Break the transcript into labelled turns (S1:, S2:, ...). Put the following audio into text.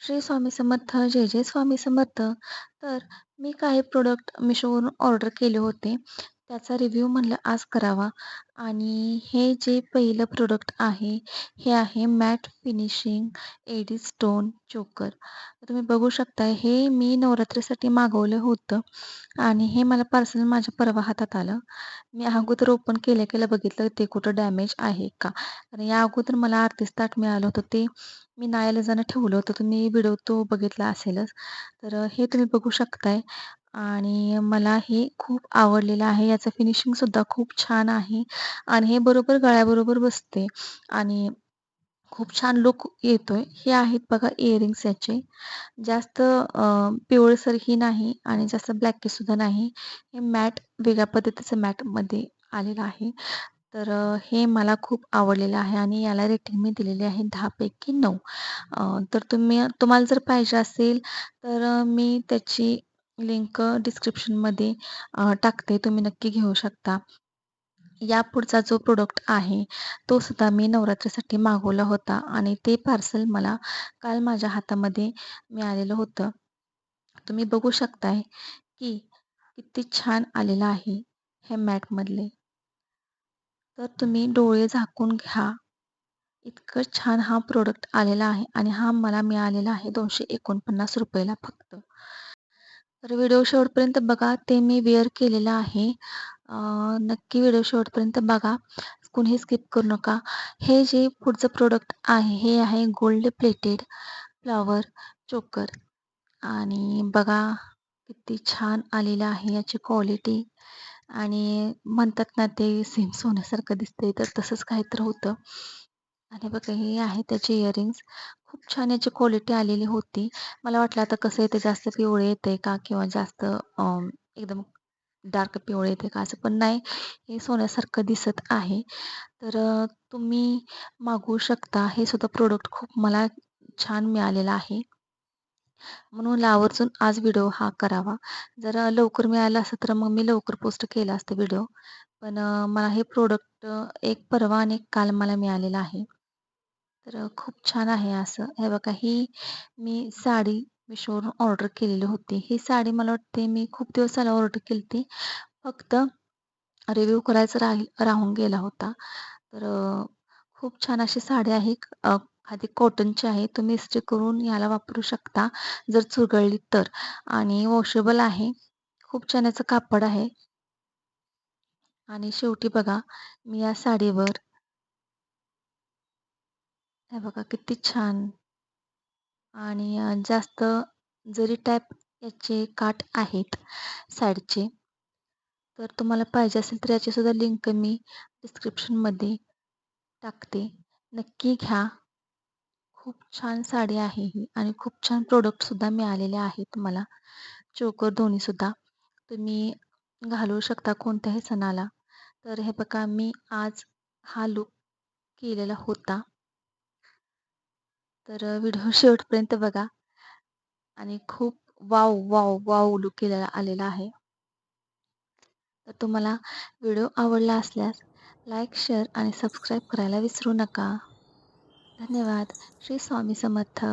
S1: श्री स्वामी समर्थ जय जय स्वामी समर्थ. तर मी काही प्रोडक्ट मिशोवरून ऑर्डर केले होते. त्याचा रिव्ह्यू म्हणलं आज करावा. आणि हे जे पहिलं प्रोडक्ट आहे हे आहे matte finishing AD stone choker तुम्ही बघू शकता हे मी नवरात्रीसाठी मागवलं होतं. आणि हे मला पार्सल माझ्या परवा हातात आलं. मी अगोदर ओपन केल्या केलं बघितलं ते कुठं डॅमेज आहे का? आणि या अगोदर मला आरतीस ताट मिळालं होतं. ते मी नाईलाजानं ठेवलं होतं. तुम्ही व्हिडिओ तो बघितला असेलच. तर हे तुम्ही बघू शकताय. आणि मला हे खूप आवडलेलं आहे. याचं फिनिशिंगसुद्धा खूप छान आहे. आणि हे बरोबर गळ्याबरोबर बसते. आणि खूप छान लुक येतोय. हे आहेत बघा इयरिंग्स याचे. जास्त पिवळसरही नाही आणि जास्त ब्लॅकीसुद्धा नाही. हे मॅट वेगळ्या पद्धतीचं मॅटमध्ये आलेलं आहे. तर हे मला खूप आवडलेलं आहे आणि याला रेटिंग मी दिलेली आहे दहापैकी नऊ. तर तुम्ही तुम्हाला जर पाहिजे असेल तर मी त्याची लिंक डिस्क्रिप्शनमध्ये टाकते. तुम्ही नक्की घेऊ शकता. या पुढचा जो प्रोडक्ट आहे तो सुद्धा मी नवरात्रीसाठी मागवला होता आणि ते पार्सल मला काल माझ्या हातामध्ये मिळालेलं होतं. तुम्ही बघू शकताय की किती छान आलेलं आहे हे मॅटमधले तर तुम्ही डोळे झाकून घ्या. इतकं छान हा प्रोडक्ट आलेला आहे आणि हा मला मिळालेला आहे दोनशे एकोणपन्नास रुपयाला फक्त. तर व्हिडिओ शेवटपर्यंत बघा ते मी वेअर केलेलं आहे. नक्की व्हिडिओ शेवटपर्यंत बघा. कुणीही स्किप करू नका. हे जे पुढचं प्रोडक्ट आहे हे आहे गोल्ड प्लेटेड फ्लावर चोकर आणि बघा किती छान आलेलं आहे याची क्वालिटी आणि म्हणतात ना ते सेम सोन्यासारखं दिसतंय तर तसंच काहीतरी होतं. आणि बघा हे आहे त्याचे इयरिंग्स खूप छान याची क्वालिटी आलेली होती. मला वाटलं आता कसं येते जास्त पिवळे येते का किंवा जास्त एकदम डार्क पिवळे येते का असं पण नाही. हे सोन्यासारखं दिसत आहे. तर तुम्ही मागवू शकता. हे सुद्धा प्रोडक्ट खूप मला छान मिळालेलं आहे. म्हणून आवर्जून आज व्हिडिओ हा करावा. जर लवकर मिळालं असं तर मग मी लवकर पोस्ट केला असतं व्हिडिओ पण मला हे प्रोडक्ट एक परवा आणि काल मला मिळालेलं आहे. तर खूप छान आहे असं. हे बघा ही मी साडी मिशोवरून ऑर्डर केलेली होती. ही साडी मला वाटते मी खूप दिवस झाला ऑर्डर केली होती फक्त रिव्ह्यू करायचं राहील राहून गेला होता. तर खूप छान अशी साडी आहे. आधी कॉटनची आहे. तुम्ही इस्त्री करून याला वापरू शकता जर चुरगळली तर. आणि वॉशेबल आहे. खूप छान याचं कापड आहे. आणि शेवटी बघा मी या साडीवर हे बघा किती छान. आणि जास्त जरी टाईप याचे काठ आहेत साईडचे तर तुम्हाला पाहिजे असेल तर याचीसुद्धा लिंक मी डिस्क्रिप्शनमध्ये टाकते. नक्की घ्या. खूप छान साडी आहे ही आणि खूप छान प्रोडक्टसुद्धा मिळालेले आहेत मला. चोकर दोन्हीसुद्धा तुम्ही घालू शकता कोणत्याही सणाला. तर हे बघा मी आज हा लुक केलेला होता. तर व्हिडिओ शेवटपर्यंत बघा. आणि खूप वाव वाव वाव लुक केलेला आलेला आहे. तर तुम्हाला व्हिडिओ आवडला असल्यास लाईक शेअर आणि सबस्क्राईब करायला विसरू नका. धन्यवाद. श्री स्वामी समर्थ.